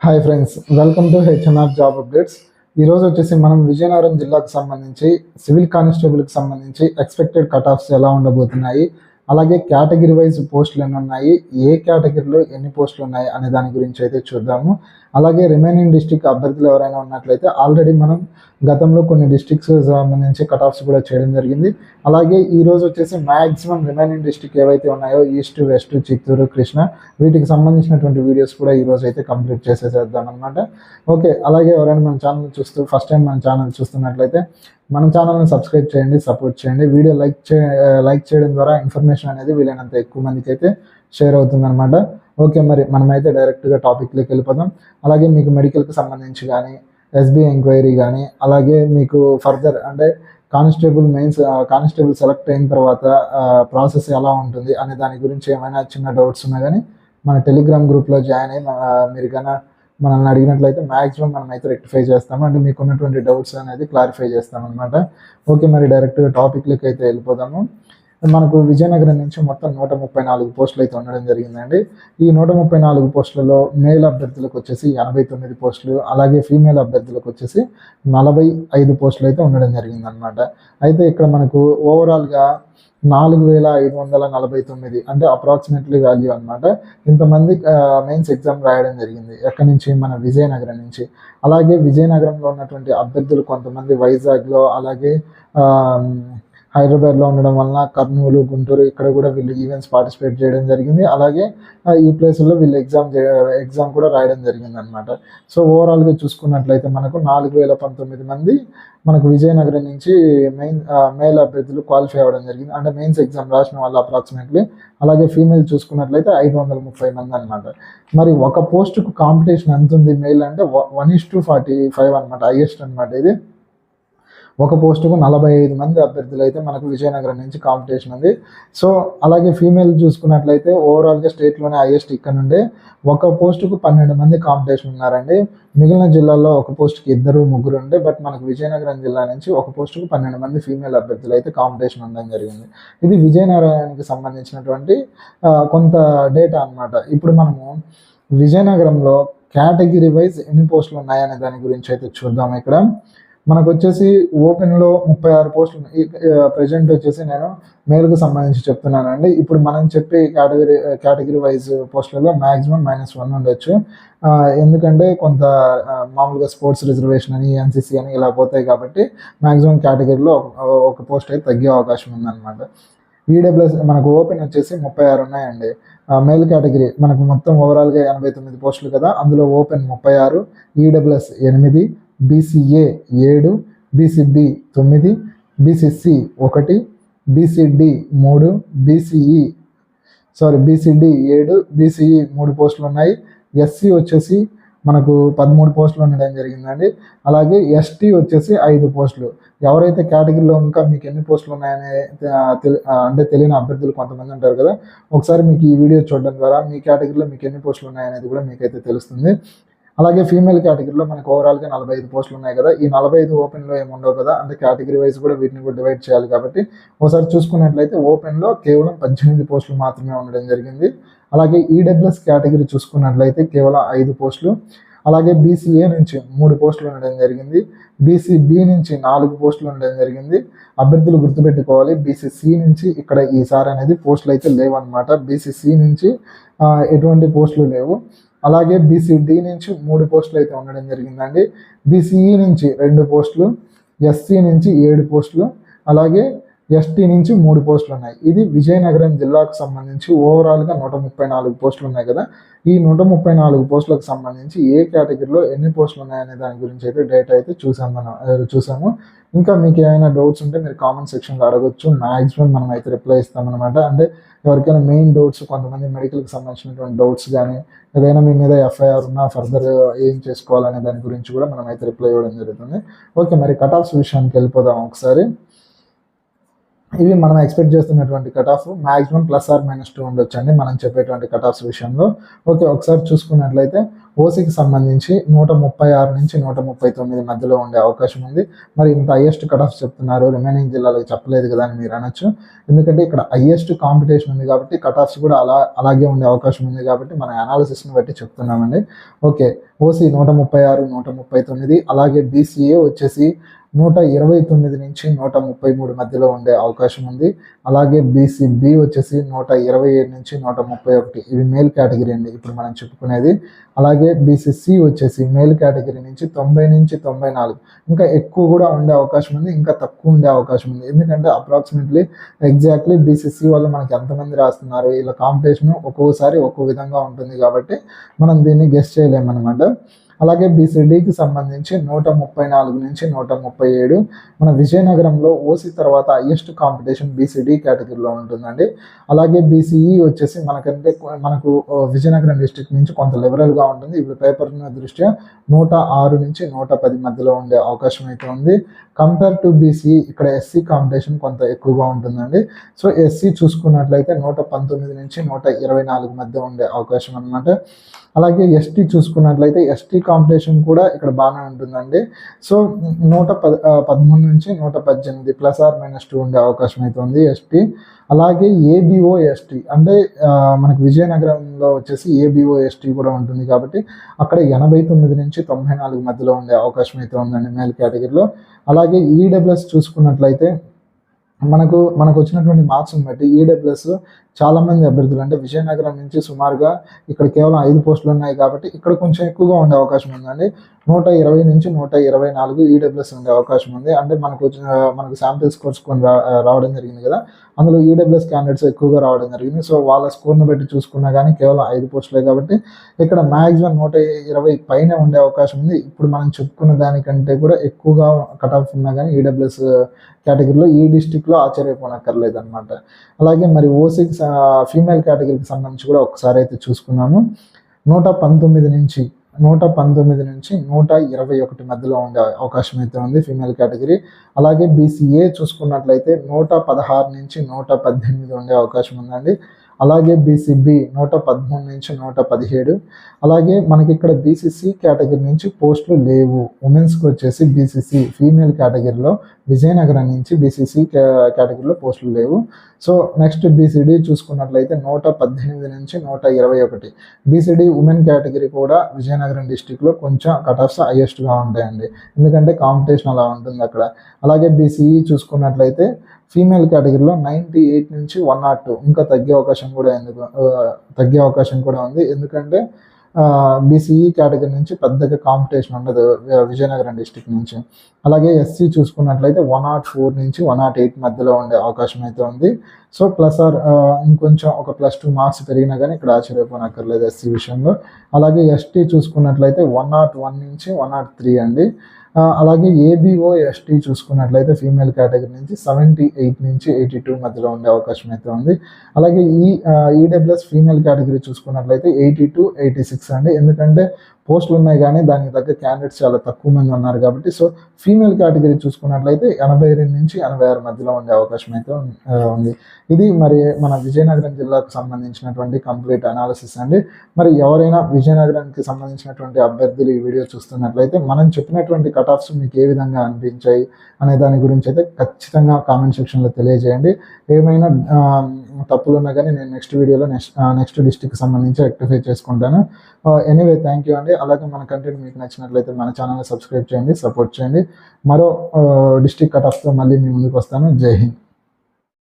Hi friends welcome to HNR job updates ఈరోజు వచ్చేసి మనం విజయనగరం జిల్లాకు సంబంధించి సివిల్ కానిస్టేబుల్కి సంబంధించి ఎక్స్పెక్టెడ్ కట్ ఆఫ్స్ ఎలా ఉండబోతున్నాయి అలాగే కేటగిరీ వైజ్ పోస్టులు ఎన్ని ఉన్నాయి? ఏ కేటగిరీలో ఎన్ని పోస్టులు ఉన్నాయి అనే దాని గురించి అయితే చూద్దాము. అలాగే రిమైనింగ్ డిస్టిక్ అభ్యర్థులు ఎవరైనా ఉన్నట్లయితే ఆల్రెడీ మనం గతంలో కొన్ని డిస్టిక్స్ సంబంధించి కట్ ఆఫ్స్ కూడా చేయడం జరిగింది. అలాగే ఈ రోజు వచ్చేసి మ్యాక్సిమం రిమైనింగ్ డిస్టిక్ ఏవైతే ఉన్నాయో ఈస్ట్ వెస్ట్ చిత్తూరు కృష్ణ వీటికి సంబంధించినటువంటి వీడియోస్ కూడా ఈ రోజు అయితే కంప్లీట్ చేసేసేద్దాం అనమాట ఓకే అలాగే ఎవరైనా మన ఛానల్ చూస్తూ ఫస్ట్ టైం మన ఛానల్ చూస్తున్నట్లయితే మన ఛానల్ని సబ్స్క్రైబ్ చేయండి సపోర్ట్ చేయండి. వీడియో లైక్ చే లైక్ చేయడం ద్వారా ఇన్ఫర్మేషన్ అనేది వీలైనంత ఎక్కువ మందికి అయితే షేర్ అవుతుందన్నమాట. ఓకే మరి మనమైతే డైరెక్ట్గా టాపిక్లోకి వెళ్ళిపోదాం. అలాగే మీకు మెడికల్కి సంబంధించి కానీ ఎస్బీ ఎంక్వైరీ కానీ అలాగే మీకు ఫర్దర్ అంటే కానిస్టేబుల్ మెయిన్స్ కానిస్టేబుల్ సెలెక్ట్ అయిన తర్వాత ప్రాసెస్ ఎలా ఉంటుంది అనే దాని గురించి ఏమైనా చిన్న డౌట్స్ ఉన్నా కానీ మన టెలిగ్రామ్ గ్రూప్లో జాయిన్ అయ్యి మీరు కన్నా మనల్ని అడిగినట్లయితే మ్యాక్సిమం మనం అయితే రెక్టిఫై చేస్తాము. అంటే మీకు ఉన్నటువంటి డౌట్స్ అనేది క్లారిఫై చేస్తాం అనమాట ఓకే మరి డైరెక్ట్గా టాపిక్లోకి అయితే వెళ్ళిపోదాము. మనకు విజయనగరం నుంచి మొత్తం నూట ముప్పై నాలుగు పోస్టులు అయితే ఉండడం జరిగిందండి. ఈ నూట ముప్పై నాలుగు పోస్టులలో మేల్ అభ్యర్థులకు వచ్చేసి ఎనభై తొమ్మిది పోస్టులు అలాగే ఫీమేల్ అభ్యర్థులకు వచ్చేసి నలభై ఐదు పోస్టులు అయితే ఉండడం జరిగిందనమాట అయితే ఇక్కడ మనకు ఓవరాల్గా నాలుగు వేల ఐదు వందల నలభై తొమ్మిది అంటే అప్రాక్సిమేట్లీ వాల్యూ అనమాట ఇంతమంది మెయిన్స్ ఎగ్జామ్ రాయడం జరిగింది. ఎక్కడి నుంచి? మన విజయనగరం నుంచి. అలాగే విజయనగరంలో ఉన్నటువంటి అభ్యర్థులు కొంతమంది వైజాగ్లో అలాగే హైదరాబాద్లో ఉండడం వలన కర్నూలు గుంటూరు ఇక్కడ కూడా వీళ్ళు ఈవెంట్స్ పార్టిసిపేట్ చేయడం జరిగింది. అలాగే ఈ ప్లేసుల్లో వీళ్ళు ఎగ్జామ్ ఎగ్జామ్ కూడా రాయడం జరిగింది అనమాట సో ఓవరాల్గా చూసుకున్నట్లయితే మనకు నాలుగు వేల పంతొమ్మిది మంది మనకు విజయనగరం నుంచి మెయిన్ మేల్ అభ్యర్థులు క్వాలిఫై అవ్వడం జరిగింది. అంటే మెయిన్స్ ఎగ్జామ్ రాసిన వాళ్ళు అప్రాక్సిమేట్లీ అలాగే ఫీమేల్ చూసుకున్నట్లయితే ఐదు వందల ముప్పై మంది అనమాట మరి ఒక పోస్టుకు కాంపిటీషన్ ఎంత ఉంది? మెయిల్ అంటే one is to forty five అనమాట హైయెస్ట్ అనమాట ఇది. ఒక పోస్టుకు నలభై ఐదు మంది అభ్యర్థులు అయితే మనకు విజయనగరం నుంచి కాంపిటీషన్ ఉంది. సో అలాగే ఫీమేల్ చూసుకున్నట్లయితే ఓవరాల్గా స్టేట్లోనే హైయెస్ట్ ఇక్కడ నుండే ఒక పోస్టుకు పన్నెండు మంది కాంపిటీషన్ ఉన్నారండి. మిగిలిన జిల్లాల్లో ఒక పోస్టుకి ఇద్దరు ముగ్గురు ఉండే బట్ మనకు విజయనగరం జిల్లా నుంచి ఒక పోస్టుకు పన్నెండు మంది ఫీమేల్ అభ్యర్థులు అయితే కాంపిటీషన్ ఉండడం జరిగింది. ఇది విజయనగరానికి సంబంధించినటువంటి కొంత డేటా అన్నమాట. ఇప్పుడు మనము విజయనగరంలో కేటగిరీ వైజ్ ఎన్ని పోస్టులు ఉన్నాయనే దాని గురించి అయితే చూద్దాం ఇక్కడ. మనకు వచ్చేసి ఓపెన్లో ముప్పై ఆరు పోస్టులు ప్రజెంట్ వచ్చేసి నేను మేలుకు సంబంధించి చెప్తున్నానండి. ఇప్పుడు మనం చెప్పే కేటగిరీ కేటగిరీ వైజ్ పోస్టులలో మ్యాక్సిమం మైనస్ వన్ ఉండొచ్చు. ఎందుకంటే కొంత మామూలుగా స్పోర్ట్స్ రిజర్వేషన్ అని ఎన్సీసీ అని ఇలా పోతాయి కాబట్టి మ్యాక్సిమం కేటగిరీలో ఒక- ఒక పోస్ట్ అయితే తగ్గే అవకాశం ఉందన్నమాట. ఈడబ్ల్యూఎస్ మనకు ఓపెన్ వచ్చేసి ముప్పై ఆరు ఉన్నాయండి. మేల్ కేటగిరీ మనకు మొత్తం ఓవరాల్గా ఎనభై తొమ్మిది పోస్టులు కదా అందులో ఓపెన్ ముప్పై ఆరు ఈడబ్ల్యూఎస్ ఎనిమిది బీసీఏ ఏడు బీసీబి తొమ్మిది బీసీసీ ఒకటి బీసీడి మూడు బీసీఈ సారీ బీసీడి ఏడు బీసీఈ మూడు పోస్టులు ఉన్నాయి. ఎస్సీ వచ్చేసి మనకు పదమూడు పోస్టులు ఉండడం జరిగిందండి. అలాగే ఎస్టీ వచ్చేసి ఐదు పోస్టులు. ఎవరైతే కేటగిరీలో ఇంకా మీకు ఎన్ని పోస్టులు ఉన్నాయనే తెలి- అంటే తెలియని అభ్యర్థులు కొంతమంది ఉంటారు కదా ఒకసారి మీకు ఈ వీడియో చూడడం ద్వారా మీ కేటగిరీలో మీకు ఎన్ని పోస్టులు ఉన్నాయనేది కూడా మీకైతే తెలుస్తుంది. అలాగే ఫీమేల్ కేటగిరీలో మనకు ఓవరాల్గా నలభై ఐదు పోస్టులు ఉన్నాయి కదా ఈ నలభై ఐదు ఓపెన్లో ఏమి ఉండవు కదా అంటే కేటగిరీ వైజ్ కూడా వీటిని కూడా డివైడ్ చేయాలి కాబట్టి ఒకసారి చూసుకున్నట్లయితే ఓపెన్లో కేవలం పద్దెనిమిది పోస్టులు మాత్రమే ఉండడం జరిగింది. అలాగే ఈడబ్ల్యూఎస్ కేటగిరీ చూసుకున్నట్లయితే కేవలం ఐదు పోస్టులు అలాగే బీసీఏ నుంచి మూడు పోస్టులు ఉండడం జరిగింది. బీసీబీ నుంచి నాలుగు పోస్టులు ఉండడం జరిగింది. అభ్యర్థులు గుర్తుపెట్టుకోవాలి బీసీసీ నుంచి ఇక్కడ ఈసారి అనేది పోస్టులు అయితే లేవు బీసీసీ నుంచి ఎటువంటి పోస్టులు లేవు. అలాగే బీసీడి నుంచి మూడు పోస్టులు అయితే ఉండడం జరిగిందండి. బీసీఈ నుంచి రెండు పోస్టులు ఎస్సీ నుంచి ఏడు పోస్టులు అలాగే ఎస్టీ నుంచి మూడు పోస్టులు ఉన్నాయి ఇది విజయనగరం జిల్లాకు సంబంధించి ఓవరాల్గా నూట ముప్పై నాలుగు పోస్టులు ఉన్నాయి కదా. ఈ నూట ముప్పై నాలుగు పోస్టులకు సంబంధించి ఏ కేటగిరీలో ఎన్ని పోస్టులు ఉన్నాయనే దాని గురించి అయితే డేటా అయితే చూసాం మనం చూసాము. ఇంకా మీకు ఏమైనా డౌట్స్ ఉంటే మీరు కామెంట్ సెక్షన్లో అడగొచ్చు. మ్యాక్సిమం మనం అయితే రిప్లై ఇస్తామన్నమాట. అంటే ఎవరికైనా మెయిన్ డౌట్స్ కొంతమంది మెడికల్కి సంబంధించినటువంటి డౌట్స్ కానీ ఏదైనా మీ మీద ఎఫ్ఐఆర్ ఉన్నా ఫర్దర్ ఏం చేసుకోవాలనే దాని గురించి కూడా మనం అయితే రిప్లై ఇవ్వడం జరుగుతుంది. ఓకే మరి కట్ ఆఫ్స్ విషయానికి వెళ్ళిపోదాం ఒకసారి. ఇవి మనం ఎక్స్పెక్ట్ చేస్తున్నటువంటి cut off maximum plus or minus two ఉండొచ్చు అండి మనం చెప్పేటువంటి కట్ ఆఫ్స్ విషయంలో. ఓకే ఒకసారి చూసుకున్నట్లయితే ఓసీకి సంబంధించి నూట ముప్పై ఆరు నుంచి నూట ముప్పై తొమ్మిది మధ్యలో ఉండే అవకాశం ఉంది. మరి ఇంత హయ్యెస్ట్ కట్ ఆఫ్ చెప్తున్నారు. రిమైనింగ్ జిల్లాలకు చెప్పలేదు కదా అని మీరు అనొచ్చు. ఎందుకంటే ఇక్కడ హయ్యెస్ట్ కాంపిటీషన్ ఉంది కాబట్టి కట్ ఆఫ్స్ కూడా అలా అలాగే ఉండే అవకాశం ఉంది కాబట్టి మన అనాలిసిస్ని బట్టి చెప్తున్నామండి. ఓకే. ఓసీ నూట ముప్పై ఆరు నూట ముప్పై తొమ్మిది అలాగే బీసీఏ వచ్చేసి నూట ఇరవై తొమ్మిది నుంచి నూట ముప్పై మూడు మధ్యలో ఉండే అవకాశం ఉంది. అలాగే బీసీబీ వచ్చేసి నూట ఇరవై ఏడు నుంచి నూట ముప్పై ఒకటి. ఇవి మేల్ కేటగిరీ అండి. ఇప్పుడు మనం చెప్పుకునేది. అలాగే బీసీసీ వచ్చేసి మేల్ కేటగిరీ నుంచి తొంభై నుంచి తొంభై నాలుగు. ఇంకా ఎక్కువ కూడా ఉండే అవకాశం ఉంది ఇంకా తక్కువ ఉండే అవకాశం ఉంది. ఎందుకంటే అప్రాక్సిమేట్లీ ఎగ్జాక్ట్లీ బీసీసీ వాళ్ళు మనకి ఎంతమంది రాస్తున్నారు ఇలా కాంపిటీషన్ ఒక్కొక్కసారి ఒక్కో విధంగా ఉంటుంది కాబట్టి మనం దీన్ని గెస్ట్ చేయలేమన్నమాట. అలాగే బీసీడీకి సంబంధించి నూట ముప్పై నాలుగు నుంచి నూట ముప్పై ఏడు. మన విజయనగరంలో ఓసీ తర్వాత హైయెస్ట్ కాంపిటీషన్ బీసీడీ కేటగిరీలో ఉంటుందండి. అలాగే బీసీఈ వచ్చేసి మనకంటే మనకు విజయనగరం డిస్ట్రిక్ట్ నుంచి కొంత లిబరల్గా ఉంటుంది. ఇప్పుడు పేపర్ దృష్ట్యా నూట ఆరు నుంచి నూట పది మధ్యలో ఉండే అవకాశం అయితే ఉంది. కంపేర్ టు బీసీ ఇక్కడ ఎస్సీ కాంపిటీషన్ కొంత ఎక్కువగా ఉంటుందండి. సో ఎస్సీ చూసుకున్నట్లయితే నూట పంతొమ్మిది నుంచి నూట ఇరవై నాలుగు మధ్య ఉండే అవకాశం అనమాట అలాగే ఎస్టీ చూసుకున్నట్లయితే ఎస్టీ కాంపిటీషన్ కూడా ఇక్కడ బాగానే ఉంటుందండి. సో నూట పద పదమూడు నుంచి నూట పద్దెనిమిది ప్లస్ ఆర్ మైనస్ టూ ఉండే అవకాశం అయితే ఉంది ఎస్టీ అలాగే ఏబిఓ ఎస్టీ అంటే మనకు మనకి విజయనగరంలో వచ్చేసి ఏబిఓ ఎస్టీ కూడా ఉంటుంది కాబట్టి అక్కడ ఎనభై తొమ్మిది నుంచి తొంభై నాలుగు మధ్యలో ఉండే అవకాశం అయితే ఉందండి మేల్ కేటగిరీలో. అలాగే ఈడబ్ల్యూఎస్ చూసుకున్నట్లయితే మనకు మనకు వచ్చినటువంటి మార్క్స్ని బట్టి ఈడబ్ల్యూఎస్ చాలా మంది అభ్యర్థులు అంటే విజయనగరం నుంచి సుమారుగా ఇక్కడ కేవలం ఐదు పోస్టులు ఉన్నాయి కాబట్టి ఇక్కడ కొంచెం ఎక్కువగా ఉండే అవకాశం ఉందండి నూట ఇరవై నుంచి నూట ఇరవై నాలుగు ఈడబ్ల్యూఎస్ ఉండే అవకాశం ఉంది. అంటే మనకు వచ్చిన మనకు శాంపిల్ స్కోర్స్ కొన్ని రా- రావడం జరిగింది కదా. అందులో ఈడబ్ల్యూఎస్ క్యాండిడేట్స్ ఎక్కువగా రావడం జరిగింది. సో వాళ్ళ స్కోర్ను బట్టి చూసుకున్నా కానీ కేవలం ఐదు పోస్టులే కాబట్టి ఇక్కడ మ్యాక్సిమం నూట ఇరవై పైన ఉండే అవకాశం ఉంది. ఇప్పుడు మనం చెప్పుకున్న దానికంటే కూడా ఎక్కువగా కట్ ఆఫ్ ఉన్నా కానీ ఈడబ్ల్యూఎస్ కేటగిరీలో ఈ డిస్టిక్ డిస్టిక్లో ఆశ్చర్యపోనక్కర్లేదు అనమాట అలాగే మరి ఓసీకి ఫీమేల్ కేటగిరీకి సంబంధించి కూడా ఒకసారి అయితే చూసుకున్నాము నూట పంతొమ్మిది నుంచి నూట పంతొమ్మిది నుంచి నూట ఇరవై ఒకటి మధ్యలో ఉండే అవకాశం అయితే ఉంది ఫీమేల్ కేటగిరీ అలాగే బీసీఏ చూసుకున్నట్లయితే నూట పదహారు నుంచి నూట పద్దెనిమిది ఉండే అవకాశం ఉందండి. అలాగే బీసీబీ నూట పదమూడు నుంచి నూట పదిహేడు. అలాగే మనకి ఇక్కడ బీసీసీ కేటగిరీ నుంచి పోస్టులు లేవు. ఉమెన్స్కి వచ్చేసి బీసీసీ ఫీమేల్ కేటగిరీలో విజయనగరం నుంచి బీసీసీ కేటగిరీలో పోస్టులు లేవు. సో నెక్స్ట్ బీసీడీ చూసుకున్నట్లయితే నూట పద్దెనిమిది నుంచి నూట ఇరవై ఒకటి. బీసీడీ ఉమెన్ కేటగిరీ కూడా విజయనగరం డిస్టిక్లో కొంచెం కట్ ఆఫ్స్ హైయెస్ట్గా ఉంటాయండి. ఎందుకంటే కాంపిటీషన్ అలా ఉంటుంది అక్కడ. అలాగే బీసీఈ చూసుకున్నట్లయితే ఫీమేల్ కేటగిరీలో నైంటీ ఎయిట్ నుంచి వన్ నాట్ టూ. ఇంకా తగ్గే అవకాశం కూడా ఎందుకు తగ్గే అవకాశం కూడా ఉంది. ఎందుకంటే బీసీఈ కేటగిరీ నుంచి పెద్దగా కాంపిటీషన్ ఉండదు విజయనగరం డిస్టిక్ నుంచి. అలాగే ఎస్సీ చూసుకున్నట్లయితే వన్ నాట్ ఫోర్ నుంచి వన్ నాట్ ఎయిట్ మధ్యలో ఉండే అవకాశం అయితే ఉంది. సో ప్లస్ ఆర్ ఇంకొంచెం ఒక ప్లస్ టూ మార్క్స్ పెరిగినా కానీ ఇక్కడ ఆశ్చర్యపోనక్కర్లేదు ఎస్సీ విషయంలో. అలాగే ఎస్టీ చూసుకున్నట్లయితే వన్ నాట్ వన్ నుంచి వన్ నాట్ త్రీ అండి. అలాగే ఏబిఓ ఎస్టీ చూసుకున్నట్లయితే ఫీమేల్ కేటగిరీ నుంచి సెవెంటీ ఎయిట్ నుంచి ఎయిటీ టూ మధ్యలో ఉండే అవకాశం అయితే ఉంది. అలాగే ఈ ఈడబ్ల్యూఎస్ ఫీమేల్ కేటగిరీ చూసుకున్నట్లయితే ఎయిటీ టు ఎయిటీ సిక్స్ అండి. ఎందుకంటే పోస్టులు ఉన్నాయి కానీ దానికి తగ్గ క్యాండిడేట్స్ చాలా తక్కువ మంది ఉన్నారు కాబట్టి సో ఫీమేల్ కేటగిరీ చూసుకున్నట్లయితే ఎనభై రెండు నుంచి ఎనభై ఆరు మధ్యలో ఉండే అవకాశం అయితే ఉంది. ఇది మరి మన విజయనగరం జిల్లాకు సంబంధించినటువంటి కంప్లీట్ అనాలిసిస్ అండి. మరి ఎవరైనా విజయనగరానికి సంబంధించినటువంటి అభ్యర్థులు ఈ వీడియో చూస్తున్నట్లయితే మనం చెప్పినటువంటి కట్ ఆఫ్స్ మీకు ఏ విధంగా అనిపించాయి అనే దాని గురించి అయితే ఖచ్చితంగా కామెంట్ సెక్షన్లో తెలియజేయండి. ఏమైనా తప్పులు ఉన్నా కానీ నేను నెక్స్ట్ వీడియోలో నెక్స్ట్ నెక్స్ట్ డిస్టిక్ సంబంధించి రెక్టిఫై చేసుకుంటాను. ఎనీవే థ్యాంక్ యూ అండి. అలాగే మన కంటెంట్ మీకు నచ్చినట్లయితే మన ఛానల్ని సబ్స్క్రైబ్ చేయండి సపోర్ట్ చేయండి. మరో డిస్టిక్ కట్ ఆఫ్తో మళ్ళీ మీ ముందుకు వస్తాను. జై హింద్.